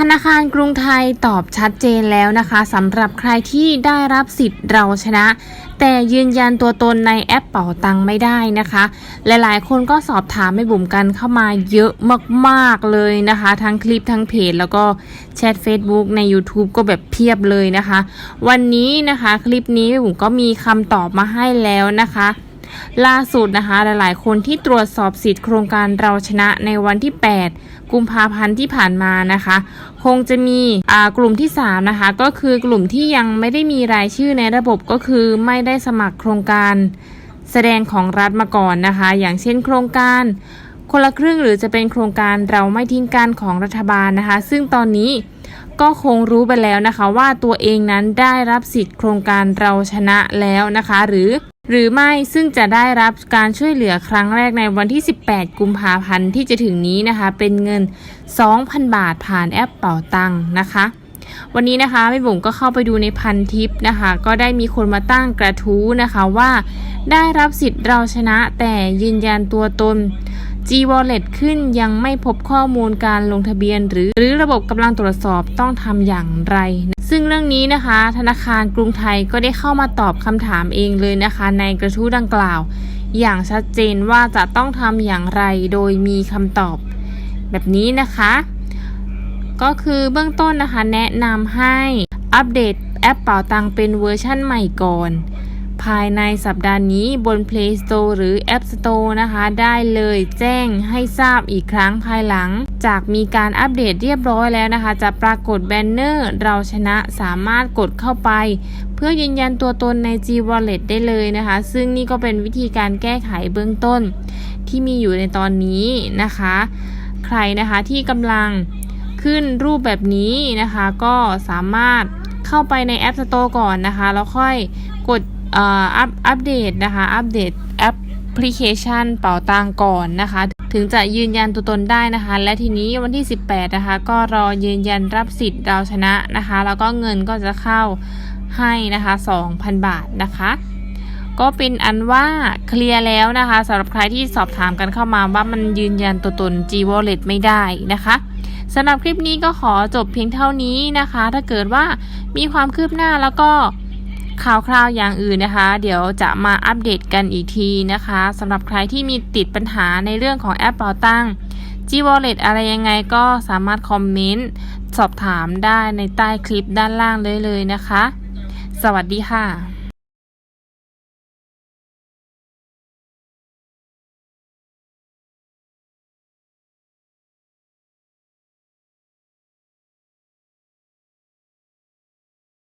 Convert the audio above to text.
ธนาคารกรุงไทยตอบชัดเจนแล้วนะคะสำหรับใครที่ได้รับสิทธิ์เราชนะ แต่ยืนยันตัวตนในแอปเป๋าตังไม่ได้นะคะ หลายๆ คนก็สอบถามไม่บุ๋มกันเข้ามาเยอะมากๆเลยนะคะ ทั้งคลิปทั้งเพจ แล้วก็แชท Facebook ใน YouTube ก็แบบเพียบเลยนะคะ วันนี้นะคะคลิปนี้แม่บุ๋มก็มีคำตอบมาให้แล้วนะคะ ล่าสุดนะคะหลายๆ คนที่ตรวจสอบสิทธิ์โครงการเราชนะในวันที่ 8 กุมภาพันธ์ที่ผ่านมานะคะ คงจะมีอ่ากลุ่มที่ 3 นะคะ ก็คือกลุ่มที่ยังไม่ได้มีรายชื่อในระบบก็คือไม่ได้สมัครโครงการแสดงของรัฐมาก่อนนะคะ อย่างเช่นโครงการคนละครึ่งหรือจะเป็นโครงการเราไม่ทิ้งกันของรัฐบาลนะคะ ซึ่งตอนนี้ก็คงรู้ไปแล้วนะคะ ว่าตัวเองนั้นได้รับสิทธิ์โครงการเราชนะแล้วนะคะ หรือ หรือไม่ซึ่งจะได้รับการช่วยเหลือครั้งแรกในวันที่ 18 กุมภาพันธ์ที่จะถึงนี้นะคะ เป็นเงิน 2,000 บาทผ่านแอปเป่าตังค์นะคะ วันนี้นะคะแม่บุ๋มก็เข้าไปดูในพันทิปนะคะ ก็ได้มีคนมาตั้งกระทู้นะคะว่า ได้รับสิทธิ์เราชนะแต่ยืนยันตัวตน G Wallet ขึ้นยังไม่พบข้อมูลการลงทะเบียน หรือหรือระบบกำลังตรวจสอบต้องทำอย่างไร ซึ่งเรื่องนี้นะคะ ธนาคารกรุงไทยก็ได้เข้ามาตอบคำถามเองเลยนะคะ ในกระทู้ดังกล่าว อย่างชัดเจนว่าจะต้องทำอย่างไรโดยมีคำตอบ แบบนี้นะคะ ก็คือเบื้องต้นนะคะ แนะนำให้อัปเดตแอปเป่าตังเป็นเวอร์ชั่นใหม่ก่อน ภายในสัปดาห์นี้บน Play Store หรือ App Store นะคะ ได้เลยแจ้งให้ทราบอีกครั้งภายหลัง จากมีการอัปเดตเรียบร้อยแล้วนะคะ จะปรากฏแบนเนอร์เราชนะสามารถกดเข้าไป เพื่อยืนยันตัวตนใน G Wallet ได้เลยนะคะ ซึ่งนี่ก็เป็นวิธีการแก้ไขเบื้องต้น ที่มีอยู่ในตอนนี้นะคะ ใครนะคะที่กำลังขึ้นรูปแบบนี้นะคะ ก็สามารถเข้าไปใน App Store ก่อนนะคะ แล้วค่อยกดอัปอัปเดตนะคะ อัปเดต พลิเคชันเป่าตังก่อนนะคะ ถึงจะยืนยันตัวตนได้นะคะ และทีนี้วันที่ 18 นะคะ ก็รอยืนยันรับสิทธิ์เราชนะนะคะ แล้วก็เงินก็จะเข้าให้นะคะ 2,000 บาทนะคะก็เป็นอันว่าเคลียร์แล้วนะคะสำหรับใครที่สอบถามกันเข้ามาว่ามันยืนยันตัวตน G Wallet ไม่ได้นะคะสำหรับคลิปนี้ก็ขอจบเพียงเท่านี้นะคะ ถ้าเกิดว่ามีความคืบหน้าแล้วก็ ข่าวคราวอย่างอื่นนะคะ เดี๋ยวจะมาอัปเดตกันอีกทีนะคะสำหรับใครที่มีติดปัญหาในเรื่องของแอปเป่าตั้ง G Wallet อะไรยังไงก็สามารถคอมเมนต์สอบถามได้ในใต้คลิปด้านล่างเลยเลยนะคะ สวัสดีค่ะ